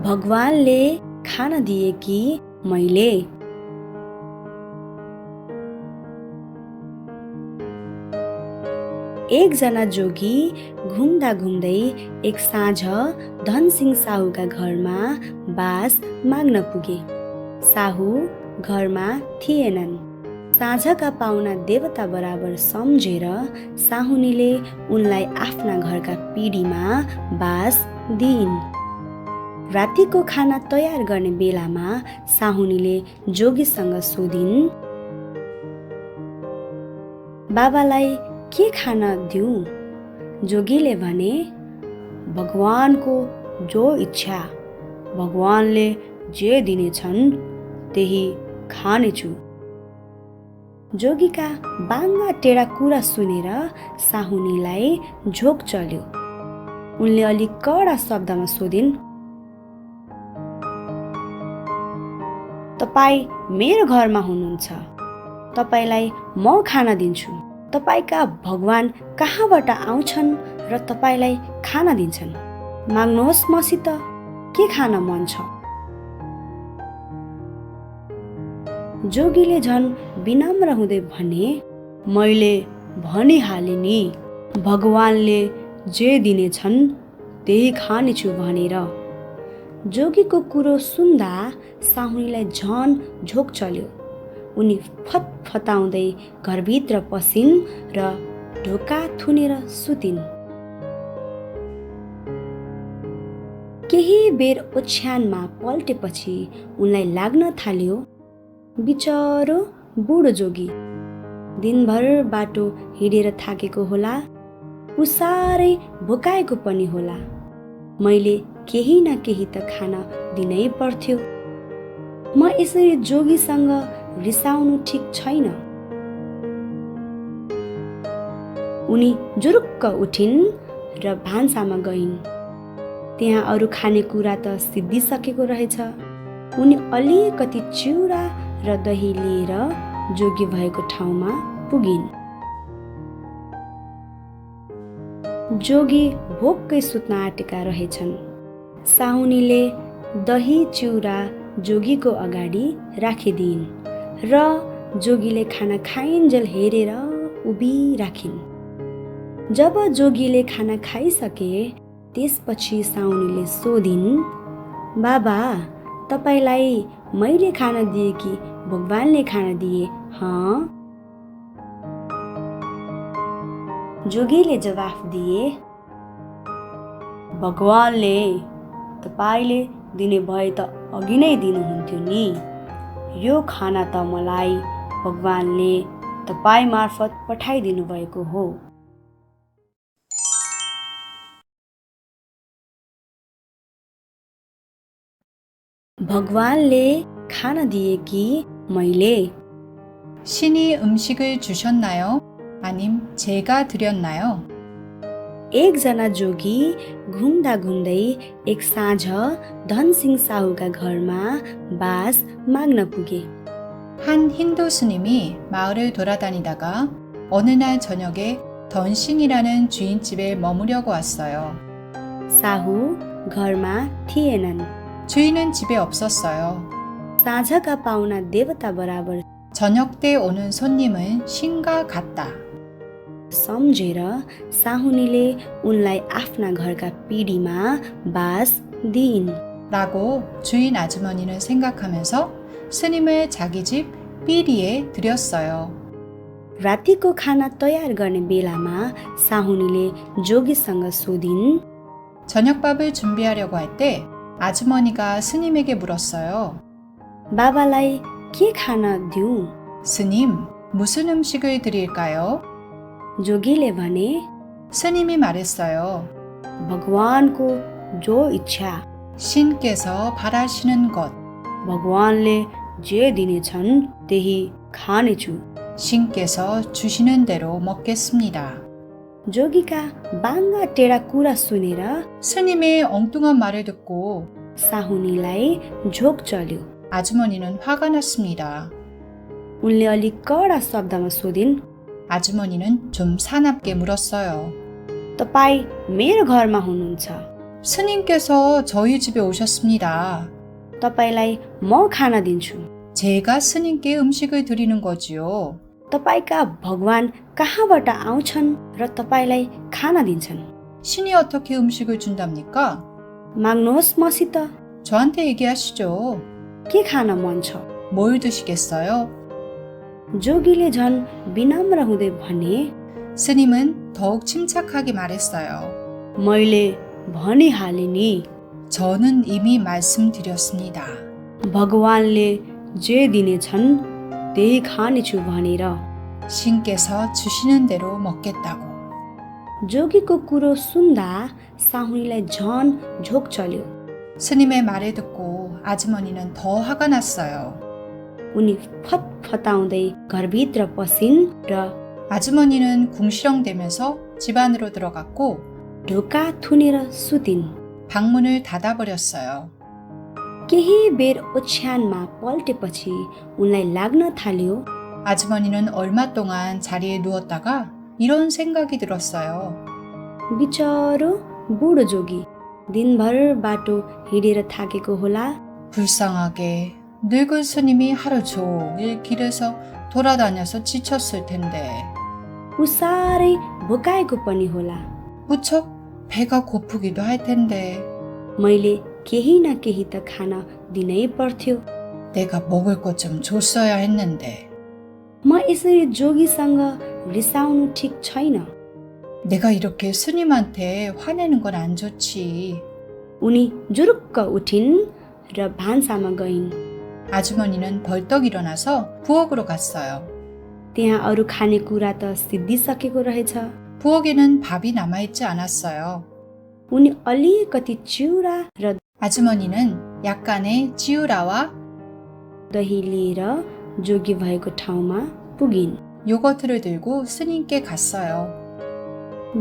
भगवानले खान दिए कि मैले? एकजना जोगी घुम्दा घुम्दै एक साँझ धनसिंह साहुका घरमा बास माग्न पुगे। साहु घरमा थिएनन्। साँझका पाहुना देवता बराबर सम्झेर साहुनीले उनलाई आफ्ना घरका पिँढीमा बास दिइन्। रातिको खाना तयार गर्ने बेलामा साहुनीले जोगीसँग सोधिन् बाबालाई के खान दिउँ जोगीले भने भगवानको जो इच्छा भगवानले जे दिनेछन् त्यही खानेछु जोगीका बाङ्गा टेढा कुरा सुनेर साहुनीलाई झोक चल्यो। उनले अलिक कडा शब्दमा सोधिन् तपाईँ मेरो घरमा हुनुहुन्छ। तपाईँलाई म खाना दिन्छु। तपाईँका भगवान कहाँबाट आउँछन् र तपाईँलाई खाना दिन्छन्? माग्नुहोस् मसित। के खान मन छ? जोगीले झन् विनम्र हुँदै भने मैले भनिहालेँ नि भगवानले जे दिनेछन् त्यही खानेछु भनेर। जोगीको कुरो सुन्दा साहुनीलाई झन झोक चल्यो। उनी फतफताउँदै घरभित्र पसिन् र ढोका थुनेर सुतिन्। केही बेर ओछ्यानमा पल्टेपछि उनलाई लाग्न थाल्यो बिचरो बुढो जोगी दिनभर बाटो हिँडेर थाकेको होला पुसारै भोकाएको पनि होला। मैले केही न केही त खान दिनै पर्थ्यो। म यसरी जोगीसँग रिसाउनु ठिक छैन। उनी जुरुक्क उठिन् र भान्सामा गइन्। त्यहाँ अरू खानेकुरा त सिद्धिसकेको रहेछ। उनी अलिकति चिउरा र दही लिएर जोगी भएको ठाउँमा पुगिन्। जोगी भोक्कै सुत्न आँटेका रहेछन्। साहुनीले दही चिउरा जोगीको अगाडि राखिदिइन् र जोगीले खाना खाइन्जेल हेरेर उभिराखिन्। जब जोगीले खाना खाइसके त्यसपछि साउनीले सोधिन् बाबा तपाईँलाई मैले खाना दिएँ कि भगवानले खाना दिए हँ? जोगीले जवाफ दिए भगवानले तपाईँले दिने भए त अघि नै दिनुहुन्थ्यो नि यो खाना त मलाई भगवानले तपाईँ मार्फत पठाइदिनु भएको हो भगवानले खाना दिए कि मैले 신이 음식을 주셨나요? 아님 제가 드렸나요? एकजना जोगी घुम्दा घुम्दै एक साँझ धनसिंह साहुका घरमा बास माग्न पुगे 한 힌두 스님이 마을을 돌아다니다가 어느 날 저녁에 던신이라는 주인집에 머무려고 왔어요. साहु घरमा थिएनन् 주인은 집에 없었어요. साँझका पाहुना देवता बराबर 저녁 때 오는 손님은 신과 같다. सम्झेर साहुनीले उनलाई आफ्ना घरका पिँढीमा बास दिइन् 라고 주인 아주머니는 생각하면서 스님을 자기 집 삐리에 들였어요. रातिको खाना तयार गर्ने बेलामा साहुनीले जोगीसँग सोधिन् 저녁밥을 준비하려고 할 때 아주머니가 스님에게 물었어요. बाबालाई के खान दिउँ 스님, 무슨 음식을 드릴까요? जोगीले भने 스님이 말했어요. भगवानको जो इच्छा 신께서 바라시는 것, भगवानले जे दिनेछन् त्यही खानेछु 신께서 주시는 대로 먹겠습니다. जोगीका बाङ्गा टेढा कुरा सुनेर 스님의 엉뚱한 말을 듣고 साहुनीलाई झोक चल्यो 아주머니는 화가 났습니다. उनले अलिक कडा शब्दमा सोधिन् 아주머니는 좀 사납게 물었어요. तपाईँ मेरो घरमा हुनुहुन्छ 스님께서 저희 집에 오셨습니다. तपाईँलाई म खाना दिन्छु 제가 스님께 음식을 드리는 거지요. तपाईँका भगवान कहाँबाट आउँछन् र तपाईँलाई खाना दिन्छन् 신이 어떻게 음식을 준답니까? माग्नुहोस् मसित 저한테 얘기하시죠. के खान मन छ 뭘 드시겠어요? जोगीले झन् विनम्र हुँदै भने 스님은 더욱 침착하게 말했어요. मैले भनिहालेँ नि 저는 이미 말씀드렸습니다. भगवानले जे दिनेछन् त्यही खानेछु भनेर 신께서 주시는 대로 먹겠다고. जोगीको कुरो सुन्दा साहुनीलाई झन झोक चल्यो 스님의 말을 듣고 아주머니는 더 화가 났어요. उनी फतफताउँदै घरभित्र पसिन् र 아주머니는 궁시렁대면서 집 안으로 들어갔고 ढोका थुनेर सुतिन् 방문을 닫아버렸어요. केही बेर ओछ्यानमा पल्टेपछि उनलाई लाग्न थाल्यो 아주머니는 얼마 동안 자리에 누웠다가 이런 생각이 들었어요. बिचरो बुढो जोगी दिनभर बाटो हिँडेर थाकेको होला 불쌍하게 늙은 스님이 하루 종일 길에서 돌아다녀서 지쳤을 텐데 ऊ साह्रै भोकाएको पनि होला 무척 배가 고프기도 할 텐데 मैले केही न केही त खान दिनै पर्थ्यो 내가 먹을 것 좀 줬어야 했는데 म यसरी जोगीसँग रिसाउनु ठिक छैन 내가 이렇게 스님한테 화내는 건 안 좋지. उनी जुरुक्क उठिन् र भान्सामा गइन् 아주머니는 벌떡 일어나서 부엌으로 갔어요. त्यहाँ अरू खानेकुरा त सिद्धिसकेको रहेछ 부엌에는 밥이 남아있지 않았어요. उनी अलिकति चिउरा र 아주머니는 약간의 지우라와 दही लिएर जोगी भएको ठाउँमा पुगिन् 요거트를 들고 스님께 갔어요.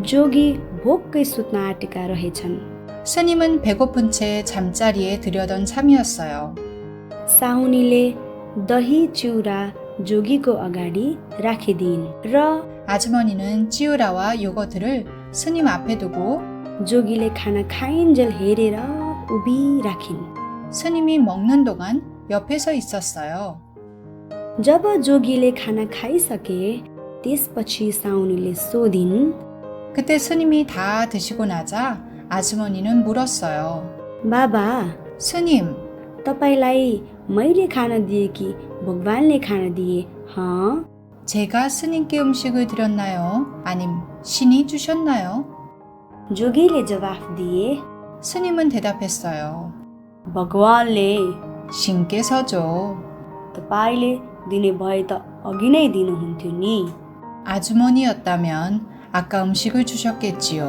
जोगी भोकै सुत्न आँटेका रहेछन् 스님은 배고픈 채 잠자리에 들여던 참이었어요. साहुनीले दही चिउरा जोगीको अगाडि राखिदिइन् र 아주머니는 찌우라와 요거트를 스님 앞에 두고 जोगीले खाना खाइन्जेल हेरेर उभिराखिन् 스님이 먹는 동안 옆에 서 있었어요. जब जोगीले खाना खाइसके त्यसपछि साउनीले सोधिन् 그때 스님이 다 드시고 나자 아주머니는 물었어요. बाबा 스님, तपाईँलाई मैले खाना दिएँ कि भगवानले खाना दिए हँ 제가 스님께 음식을 드렸나요? 아님 신이 주셨나요? जोगीले जवाफ दिए 스님은 대답했어요. भगवानले 신께서죠. तपाईँले दिने भए त अघि नै दिनुहुन्थ्यो नि 아주머니였다면 아까 음식을 주셨겠지요.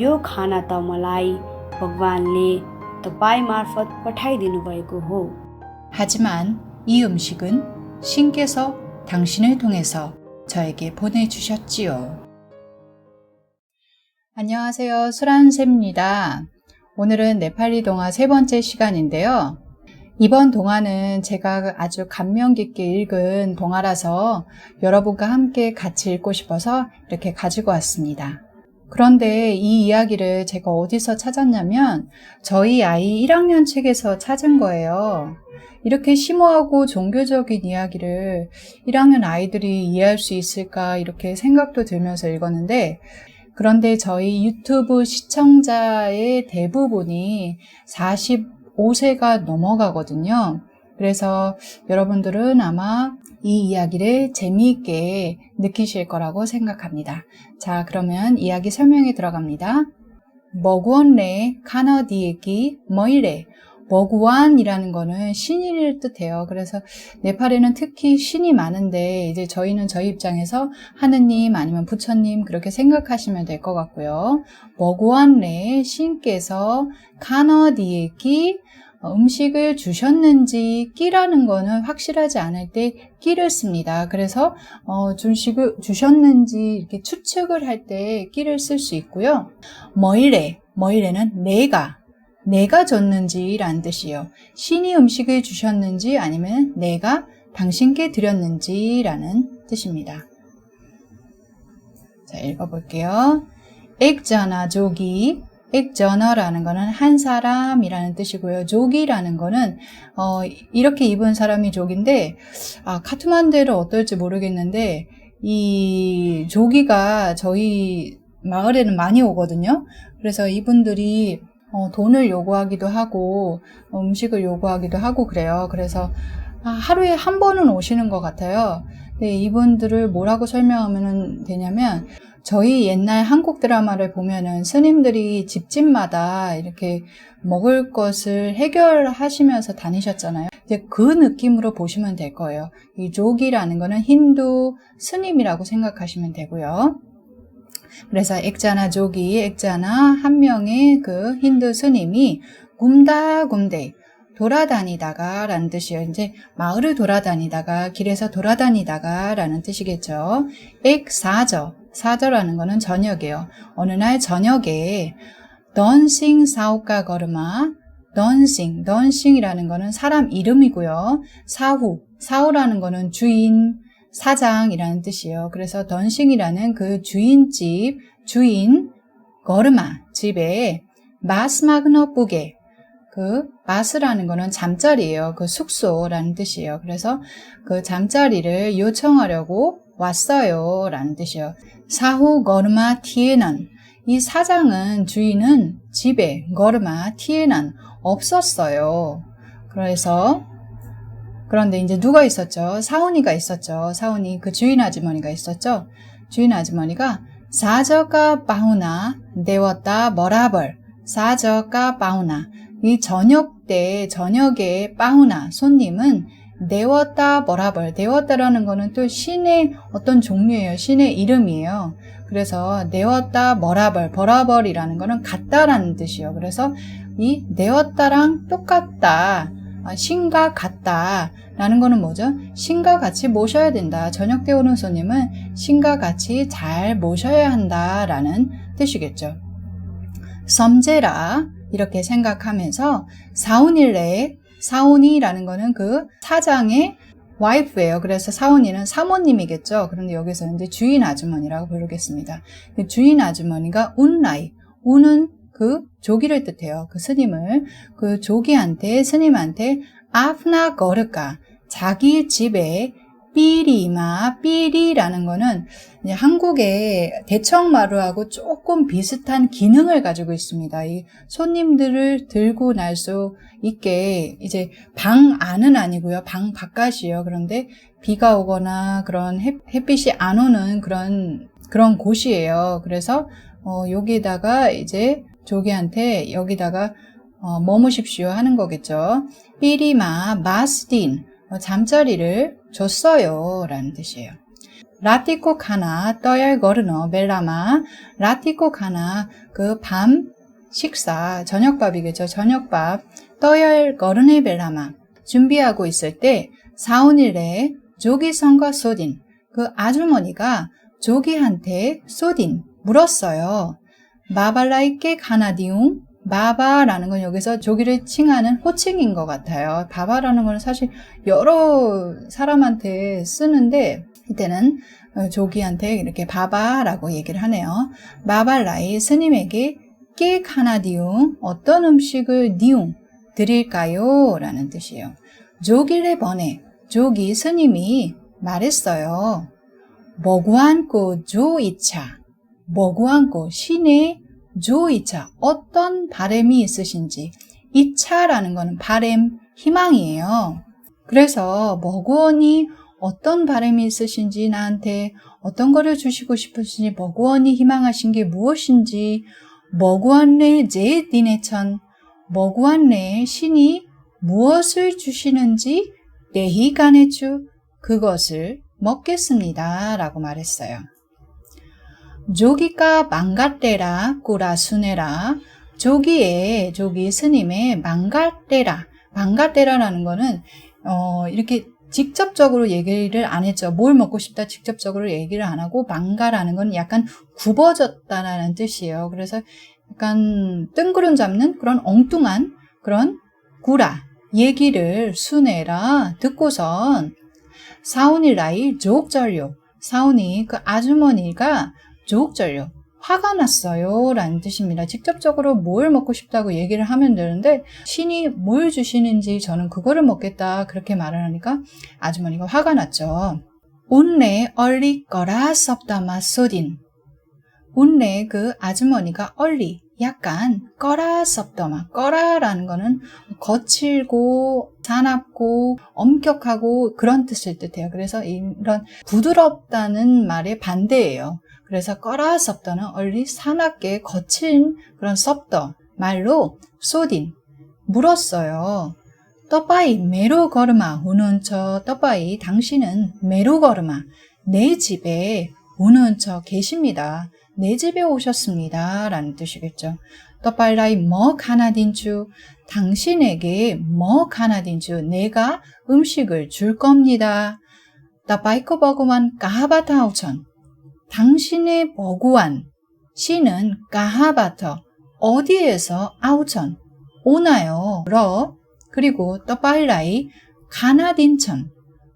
यो खाना त मलाई भगवानले तपाईँ मार्फत पठाइदिनु भएको हो 하지만 이 음식은 신께서 당신을 통해서 저에게 보내주셨지요. 안녕하세요. 수란쌤입니다. 오늘은 네팔리 동화 세 번째 시간인데요. 이번 동화는 제가 아주 감명 깊게 읽은 동화라서 여러분과 함께 같이 읽고 싶어서 이렇게 가지고 왔습니다. 그런데 이 이야기를 제가 어디서 찾았냐면 저희 아이 1학년 책에서 찾은 거예요. 이렇게 심오하고 종교적인 이야기를 1학년 아이들이 이해할 수 있을까 이렇게 생각도 들면서 읽었는데 그런데 저희 유튜브 시청자의 대부분이 45세가 넘어가거든요. 그래서 여러분들은 아마 이 이야기를 재미있게 느끼실 거라고 생각합니다. 자, 그러면 이야기 설명에 들어갑니다. 머구원레 카나디에기 머이레 머구완이라는 거는 신이를 뜻해요. 그래서 네팔에는 특히 신이 많은데 이제 저희는 저희 입장에서 하느님 아니면 부처님 그렇게 생각하시면 될 것 같고요. 머구완레 신께서 카나디에기 음식을 주셨는지 끼라는 거는 확실하지 않을 때 끼를 씁니다. 그래서 어, 주식을 주셨는지 이렇게 추측을 할 때 끼를 쓸 수 있고요. 머이레 머이레는 내가 내가 줬는지라는 뜻이에요. 신이 음식을 주셨는지 아니면 내가 당신께 드렸는지라는 뜻입니다. 자, 읽어볼게요. 액자나 조기 액저너라는 거는 한 사람이라는 뜻이고요. 족이라는 거는 어, 이렇게 입은 사람이 족인데 아, 카트만두는 어떨지 모르겠는데 이 조기가 저희 마을에는 많이 오거든요. 그래서 이분들이 어, 돈을 요구하기도 하고 어, 음식을 요구하기도 하고 그래요. 그래서 아, 하루에 한 번은 오시는 것 같아요. 근데 이분들을 뭐라고 설명하면 되냐면 저희 옛날 한국 드라마를 보면은 스님들이 집집마다 이렇게 먹을 것을 해결하시면서 다니셨잖아요. 이제 그 느낌으로 보시면 될 거예요. 이 조기라는 거는 힌두 스님이라고 생각하시면 되고요. 그래서 액자나 조기, 액자나 한 명의 그 힌두 스님이 굼다굼데 돌아다니다가 라는 뜻이에요. 이제 마을을 돌아다니다가 길에서 돌아다니다가 라는 뜻이겠죠. 액사저, 사저라는 거는 저녁이에요. 어느 날 저녁에 던싱 사오카 거르마 던싱, 던싱이라는 거는 사람 이름이고요. 사후, 사후라는 거는 주인, 사장이라는 뜻이에요. 그래서 던싱이라는 그 주인집, 주인, 거르마, 집에 마스마그너 뿌게, 그 마스라는 거는 잠자리예요. 그 숙소라는 뜻이에요. 그래서 그 잠자리를 요청하려고 왔어요. 라는 뜻이에요. 사후 거르마 티에는 이 사장은 주인은 집에 거르마 티에는 없었어요. 그래서 그런데 이제 누가 있었죠? 사훈이가 있었죠. 사훈이 그 주인 아주머니가 있었죠. 주인 아주머니가 사저가 빠우나 내웠다 머라벌 사저가 빠우나 이 저녁 때 저녁에 빠우나 손님은 내웠다 머라벌 내웠다라는 거는 또 신의 어떤 종류예요. 신의 이름이에요. 그래서 내웠다 머라벌 버라벌이라는 거는 같다라는 뜻이에요. 그래서 이 내웠다랑 똑같다. 아, 신과 같다. 라는 거는 뭐죠? 신과 같이 모셔야 된다. 저녁 때 오는 손님은 신과 같이 잘 모셔야 한다. 라는 뜻이겠죠. 섬제라. 이렇게 생각하면서 사운일레, 사온이라는 거는 그 사장의 와이프예요. 그래서 사원이는 사모님이겠죠. 그런데 여기서 이제 주인 아주머니라고 부르겠습니다. 그 주인 아주머니가 운라이, 운은 그 조기를 뜻해요. 그 스님을 그 조기한테 스님한테 아프나 거르까 자기 집에 삐리마 삐리라는 거는 한국의 대청마루하고 조금 비슷한 기능을 가지고 있습니다. 이 손님들을 들고 날 수 있게 이제 방 안은 아니고요. 방 바깥이에요. 그런데 비가 오거나 그런 햇, 햇빛이 안 오는 그런 그런 곳이에요. 그래서 어, 여기다가 이제 조기한테 여기다가 어, 머무십시오 하는 거겠죠. 삐리마 마스딘 어, 잠자리를 줬어요 라는 뜻이에요. 라티코 카나 떠열 거르너 벨라마 라티코 카나 그 밤 식사 저녁밥이겠죠. 저녁밥 떠열 거르네 벨라마 준비하고 있을 때 사오닐에 조기 성과 소딘 그 아주머니가 조기한테 소딘 물었어요. 마발라이께 가나디움 마바라는 건 여기서 조기를 칭하는 호칭인 것 같아요. 바바라는 건 사실 여러 사람한테 쓰는데 이때는 조기한테 이렇게 바바라고 얘기를 하네요. 마발라이 스님에게 깨 카나디움 어떤 음식을 니움 드릴까요? 라는 뜻이에요. 조기를 번에 조기 스님이 말했어요. 먹구안고 조이차 먹구안고 신의 조이차 어떤 바램이 있으신지 이 차라는 거는 바램 희망이에요. 그래서 머구원이 어떤 바램이 있으신지 나한테 어떤 거를 주시고 싶으신지 머구원이 희망하신 게 무엇인지 머구원내 제디네천 머구원내 신이 무엇을 주시는지 내희간해주 그것을 먹겠습니다 라고 말했어요. 조기가 망갈때라 꾸라수네라 조기의 조기 스님의 망갈때라 망갈때라라는 거는 어 이렇게 직접적으로 얘기를 안 했죠. 뭘 먹고 싶다 직접적으로 얘기를 안 하고 망가라는 건 약간 굽어졌다라는 뜻이에요. 그래서 약간 뜬구름 잡는 그런 엉뚱한 그런 구라 얘기를 수내라 듣고선 사운이 라이 조옥절요 사운이 그 아주머니가 조옥절요 화가 났어요. 라는 뜻입니다. 직접적으로 뭘 먹고 싶다고 얘기를 하면 되는데, 신이 뭘 주시는지 저는 그거를 먹겠다. 그렇게 말을 하니까 아주머니가 화가 났죠. 운내 얼리 거라 섭다마 소딘. 운내 그 아주머니가 얼리, 약간 꺼라 섭더마. 꺼라라는 거는 거칠고 사납고 엄격하고 그런 뜻을 뜻해요. 그래서 이런 부드럽다는 말의 반대예요. 그래서 꺼라 섭더는 얼리 사납게 거친 그런 섭더 말로 소딘 물었어요. 떠빠이 메로 걸음아 우는 저 떠빠이 당신은 메로 걸음아 내 집에 우는 저 계십니다. 내 집에 오셨습니다. 라는 뜻이겠죠. 떠빨라이 뭐 가나딘주 당신에게 뭐 가나딘주 내가 음식을 줄 겁니다. 따바이코 버구만 까하바타우천 당신의 버구안 시는 까하바터 어디에서 아우천 오나요? 러 그리고 떠빨라이 가나딘천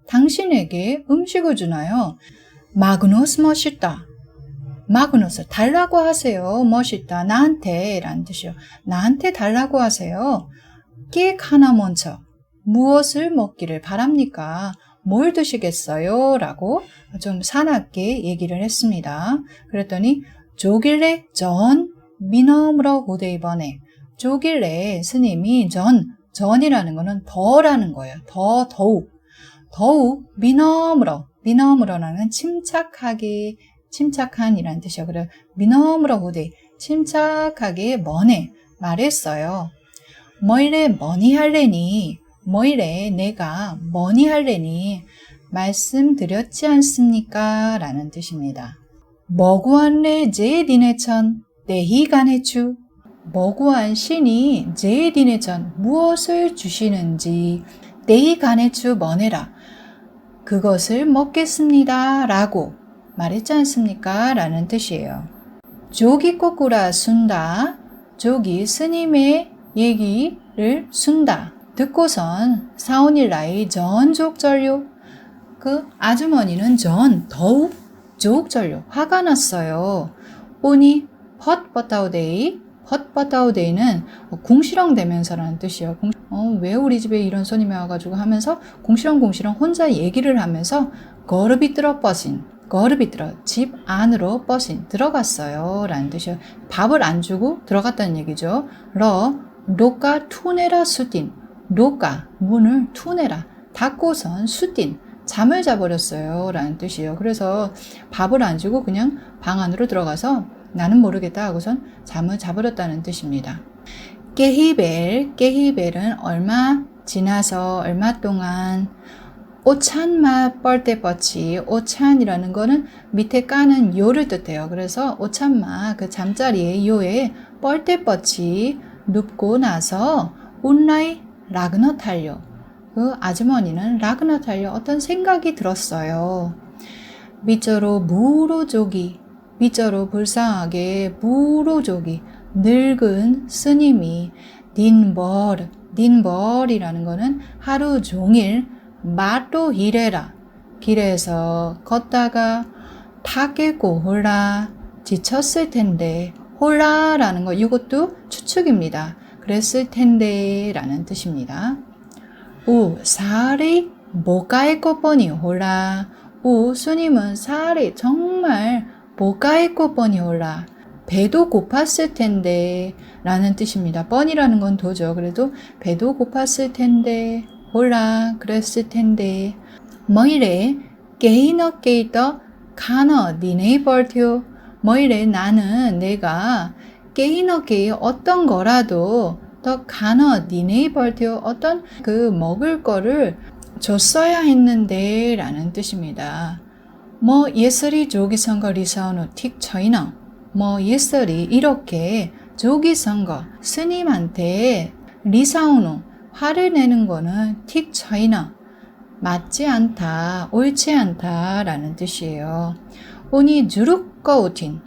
당신에게 음식을 주나요? 마그노스 멋있다. 마그노스 달라고 하세요. 멋있다. 나한테 라는 뜻이요. 나한테 달라고 하세요. 깨 하나 먼저 무엇을 먹기를 바랍니까? 뭘 드시겠어요? 라고 좀 사납게 얘기를 했습니다. 그랬더니 조길래 전 미너무러 고대 이번에 조길래 스님이 전 전이라는 거는 더라는 거예요. 더 더욱 더욱 미너무러 미너무러라는 침착하게 침착한이라는 뜻이요. 그래 미너무러 고대 침착하게 머네 말했어요. 뭐이래 머니 할래니 뭐이래 내가 머니 할래니 말씀드렸지 않습니까? 라는 뜻입니다. 머구한래 제디네천 내희간해추 머구한 신이 제디네천 무엇을 주시는지 내희간해추 머네라 그것을 먹겠습니다. 라고 말했지 않습니까? 라는 뜻이에요. 조기 꼬꾸라 순다. 조기 스님의 얘기를 순다. 듣고선 사오닐라의 전족절요. 그 아주머니는 전 더욱 족절요. 화가 났어요. 오니 헛버타우데이 헛버타우데이는 궁시렁대면서라는 뜻이에요. 어, 왜 우리 집에 이런 손님이 와가지고 하면서 궁시렁궁시렁 혼자 얘기를 하면서 거르비 뚫어 뻗인 거르비 뚫어 집 안으로 뻗인 들어갔어요. 라는 뜻이에요. 밥을 안 주고 들어갔다는 얘기죠. 러 로까 투네라 수딘 로까 문을 투네라 닫고선 수딘 잠을 자버렸어요. 라는 뜻이에요. 그래서 밥을 안 주고 그냥 방 안으로 들어가서 나는 모르겠다 하고선 잠을 자버렸다는 뜻입니다. 깨히벨, 깨히벨은 얼마 지나서 얼마 동안 오찬마 뻘때 뻗치 오찬이라는 거는 밑에 까는 요를 뜻해요. 그래서 오찬마 그 잠자리에 요에 뻘때 뻗치 눕고 나서 온라이 라그너 탈려 그 아주머니는 라그너 탈려 어떤 생각이 들었어요. 밑저로 무로족이 밑저로 불쌍하게 무로족이 늙은 스님이 닌벌 닌벌이라는 거는 하루 종일 마또 일해라 길에서 걷다가 타 깨고 홀라 지쳤을 텐데 홀라라는 거 이것도 추측입니다. 그랬을 텐데 라는 뜻입니다. 우 살이 뭐가 있고 뻔히 홀라 우 스님은 살이 정말 뭐가 있고 뻔히 홀라 배도 고팠을 텐데 라는 뜻입니다. 뻔이라는 건 도죠. 그래도 배도 고팠을 텐데 홀라 그랬을 텐데 뭐 이래 게이너 게이더 가너 니네 벌티오 뭐 이래 나는 내가 게이너 게이 어떤 거라도 더 가너 니네 벌티오 어떤 그 먹을 거를 줬어야 했는데 라는 뜻입니다. 뭐 예설이 조기 선거 리사오노 틱 저이나 뭐 예설이 이렇게 조기 선거 스님한테 리사오노 화를 내는 거는 틱 저이나 맞지 않다, 옳지 않다 라는 뜻이에요. 오니 주룩거 우틴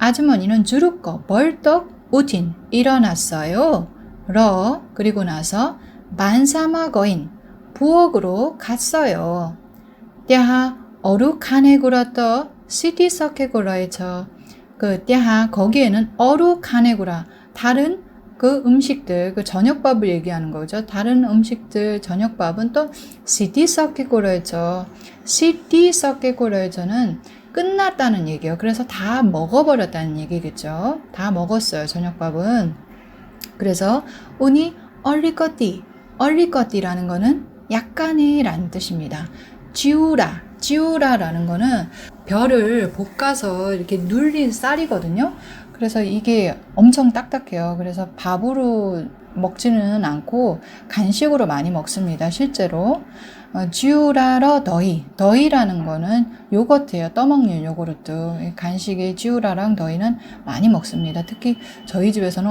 아주머니는 주룩거 벌떡 우틴 일어났어요. 러 그리고 나서 만사마 거인 부엌으로 갔어요. 때하 어룩하네 굴었더 시티 서케 굴러에저 그 떼하 거기에는 어루 카네구라 다른 그 음식들 그 저녁밥을 얘기하는 거죠. 다른 음식들 저녁밥은 또 시티 섞이고로죠. 시티 섞이고로죠는 끝났다는 얘기예요. 그래서 다 먹어버렸다는 얘기겠죠. 다 먹었어요. 저녁밥은. 그래서 운이 얼리꺼띠 얼리꺼띠라는 거는 약간의 라는 뜻입니다. 지우라 지우라라는 거는 별을 볶아서 이렇게 눌린 쌀이거든요. 그래서 이게 엄청 딱딱해요. 그래서 밥으로 먹지는 않고 간식으로 많이 먹습니다. 실제로. 어, 지우라러 더이. 더이라는 거는 요거트예요. 떠먹는 요구르트. 간식에 지우라랑 더이는 많이 먹습니다. 특히 저희 집에서는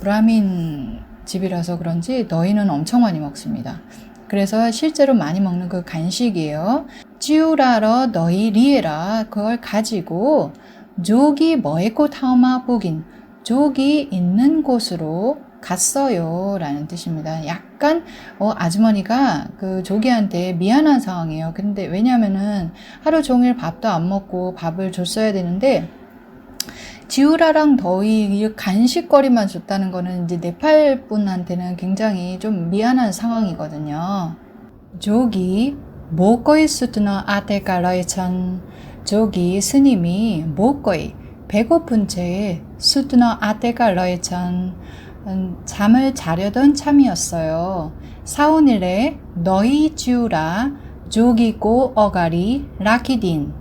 브라민 집이라서 그런지 더이는 엄청 많이 먹습니다. 그래서 실제로 많이 먹는 그 간식이에요. 지우라러 너희 리에라 그걸 가지고 조기 뭐에코 타마 보긴 조기 있는 곳으로 갔어요 라는 뜻입니다. 약간 어, 아주머니가 그 조기한테 미안한 상황이에요. 근데 왜냐면은 하루 종일 밥도 안 먹고 밥을 줬어야 되는데 지우라랑 더위 간식거리만 줬다는 거는 이제 네팔 분한테는 굉장히 좀 미안한 상황이거든요. 조기 모거이 수트너 아테가러이천 조기 스님이 모거이 배고픈 채 수트너 아테가러이천 음, 잠을 자려던 참이었어요. 사오닐에 너희 지우라 조기고 어가리 라키딘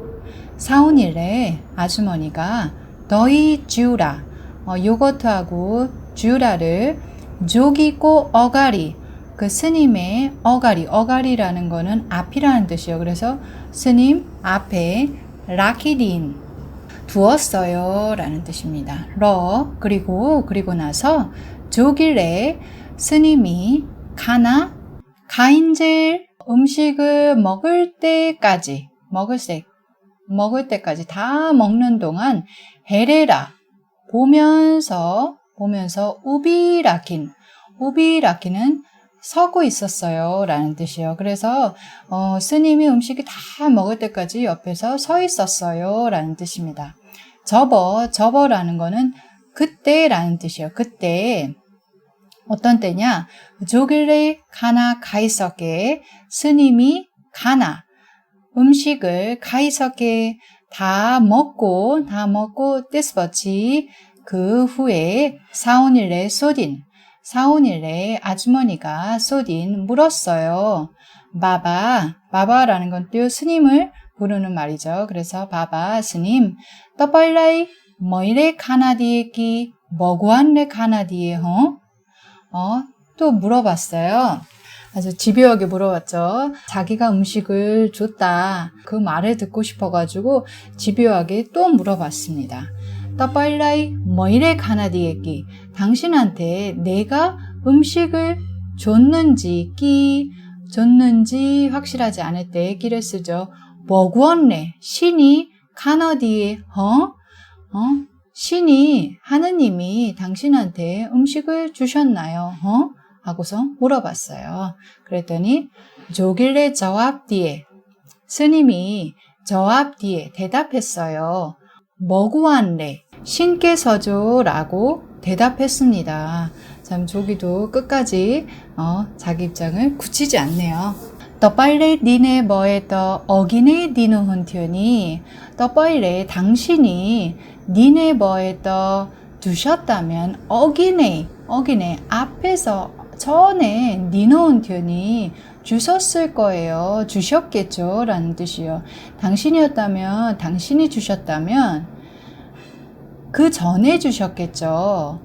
사오닐에 아주머니가 너희 지우라 어, 요거트하고 지우라를 조기고 어가리 그 스님의 어가리 어가리라는 거는 앞이라는 뜻이에요. 그래서 스님 앞에 라키딘 두었어요 라는 뜻입니다. 러 그리고 그리고 나서 조길에 스님이 가나 가인젤 음식을 먹을 때까지 먹을 때 먹을 때까지 다 먹는 동안 헤레라 보면서 보면서 우비라킨 우비라킨은 서고 있었어요 라는 뜻이에요. 그래서 어, 스님이 음식이 다 먹을 때까지 옆에서 서 있었어요 라는 뜻입니다. 접어 접어라는 거는 그때라는 뜻이에요. 그때 어떤 때냐 조길레 가나 가이석에 스님이 가나 음식을 가이석에 다 먹고 다 먹고 떼스버치 그 후에 사오닐레 소딘 사오닐레 아주머니가 소딘 물었어요. 바바 바바라는 건 또 스님을 부르는 말이죠. 그래서 바바 스님 떠벌라이 뭐이레 카나디에기 뭐구한레 카나디에 어? 어? 또 물어봤어요. 아주 집요하게 물어봤죠. 자기가 음식을 줬다. 그 말을 듣고 싶어가지고 집요하게 또 물어봤습니다. 떠빨라이 뭐이래 가나디에기 당신한테 내가 음식을 줬는지 끼 줬는지 확실하지 않을 때 끼를 쓰죠. 뭐구었네 신이 가나디에 어? 어? 신이 하느님이 당신한테 음식을 주셨나요? 어? 하고서 물어봤어요. 그랬더니 조길레 저압 뒤에 스님이 저압 뒤에 대답했어요. 머구한레 신께서죠라고 대답했습니다. 참 조기도 끝까지 어, 자기 입장을 굳히지 않네요. 떠빨레 니네 뭐에 떠 어기네 니노 훈티오니 떠빨레 당신이 니네 뭐에 떠 두셨다면 어기네 어기네 앞에서 전에 니노 훈티오니 주셨을 거예요. 주셨겠죠. 라는 뜻이요. 당신이었다면, 당신이 주셨다면, 그 전에 주셨겠죠.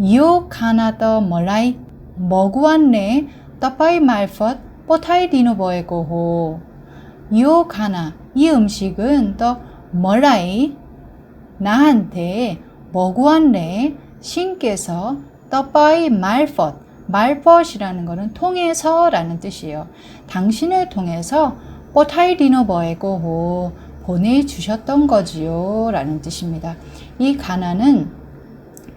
이오 카나더 멀라이 머구안네 떠파이 말펫 뽀타이 디노버에고호 이오 카나 이 음식은 또 멀라이 나한테 머구안네 신께서 떠파이 말펫 말벗이라는 것은 통해서라는 뜻이에요. 당신을 통해서 뽀타이리노버에고호 보내주셨던 거지요. 라는 뜻입니다. 이 가나는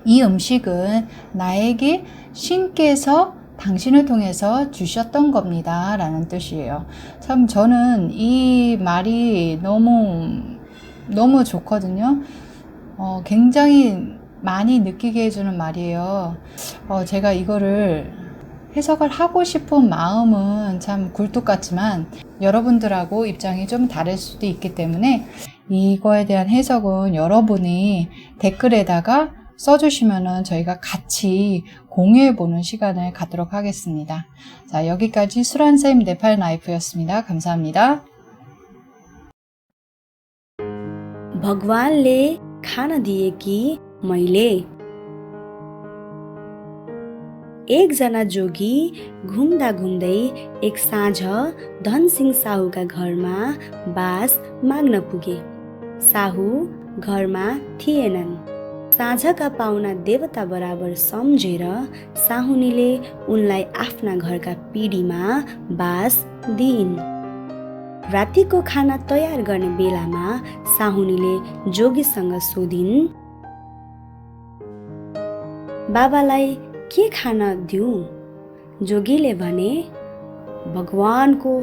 이 음식은 나에게 신께서 당신을 통해서 주셨던 겁니다. 라는 뜻이에요. 참 저는 이 말이 너무, 너무 좋거든요. 어, 굉장히 많이 느끼게 해주는 말이에요. 어, 제가 이거를 해석을 하고 싶은 마음은 참 굴뚝 같지만 여러분들하고 입장이 좀 다를 수도 있기 때문에 이거에 대한 해석은 여러분이 댓글에다가 써주시면은 저희가 같이 공유해보는 시간을 갖도록 하겠습니다. 자, 여기까지 수란쌤 네팔 나이프였습니다. 감사합니다. भगवानले खान दिए कि मैले एकजना जोगी घुम्दा घुम्दै एक साँझ धनसिंह साहुका घरमा बास माग्न पुगे साहु घरमा थिएनन् साँझका पाहुना देवता बराबर सम्झेर साहुनीले उनलाई आफ्ना घरका पिँढीमा बास दिइन्। रातिको खाना तयार गर्ने बेलामा साहुनीले जोगीसँग सोधिन् बाबालाई के खान दिउँ जोगीले भने भगवानको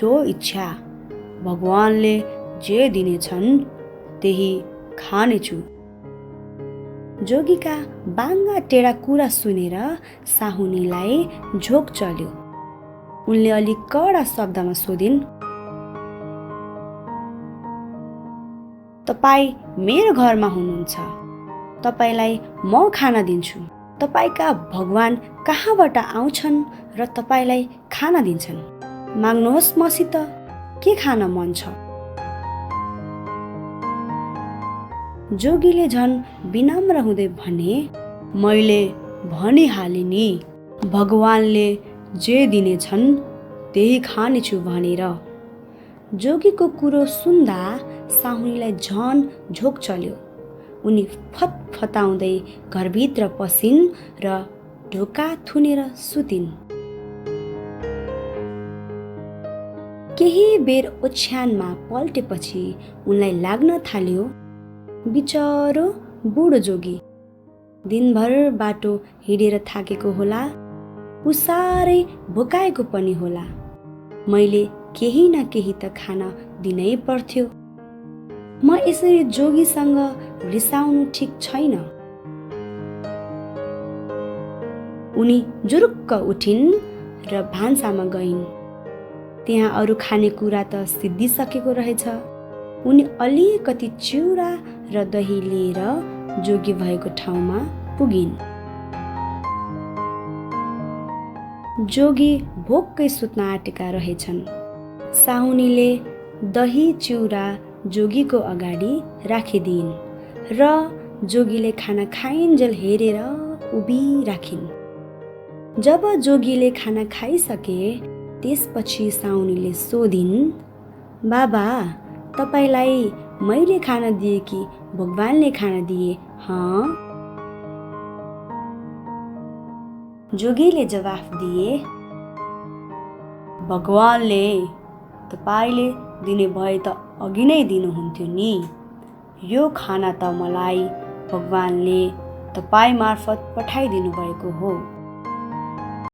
जो इच्छा भगवानले जे दिनेछन् त्यही खानेछु। जोगीका बाङ्गा टेढा कुरा सुनेर साहुनीलाई झोक चल्यो। उनले अलिक कडा शब्दमा सोधिन् तपाईँ मेरो घरमा हुनुहुन्छ। तपाईँलाई म खाना दिन्छु। तपाईँका भगवान कहाँबाट आउँछन् र तपाईँलाई खाना दिन्छन्? माग्नुहोस् मसित के खान मन छ? जोगीले झन् विनम्र हुँदै भने मैले भनिहालेँ नि भगवानले जे दिनेछन् त्यही खानेछु भनेर जोगीको कुरो सुन्दा साहुनीलाई झन झोक चल्यो। उनी फतफताउँदै घरभित्र पसिन् र ढोका थुनेर सुतिन्। केही बेर ओछ्यानमा पल्टेपछि उनलाई लाग्न थाल्यो बिचरो बुढो जोगी। दिनभर बाटो हिँडेर थाकेको होला ऊ साह्रै भोकाएको पनि होला। मैले केही न केही त खान दिनै पर्थ्यो। म यसरी जोगीसँग रिसाउनु ठिक छैन। उनी जुरुक्क उठिन् र भान्सामा गइन्। त्यहाँ अरू खानेकुरा त सिद्धिसकेको रहेछ। उनी अलिकति चिउरा र दही लिएर जोगी भएको ठाउँमा पुगिन्। जोगी भोक्कै सुत्न आँटेका रहेछन्। साहुनीले दही चिउरा जोगीको अगाडि राखिदिइन् र जोगीले खाना खाइन्जेल हेरेर उभिराखिन्। जब जोगीले खाना खाइसके त्यसपछि साउनीले सोधिन् बाबा तपाईँलाई मैले खाना दिएँ कि भगवानले खाना दिए हँ? जोगीले जवाफ दिए भगवानले तपाईँले दिने भए त अघि नै दिनुहुन्थ्यो नि। यो खाना त मलाई भगवानले तपाईँ मार्फत पठाइदिनु भएको हो।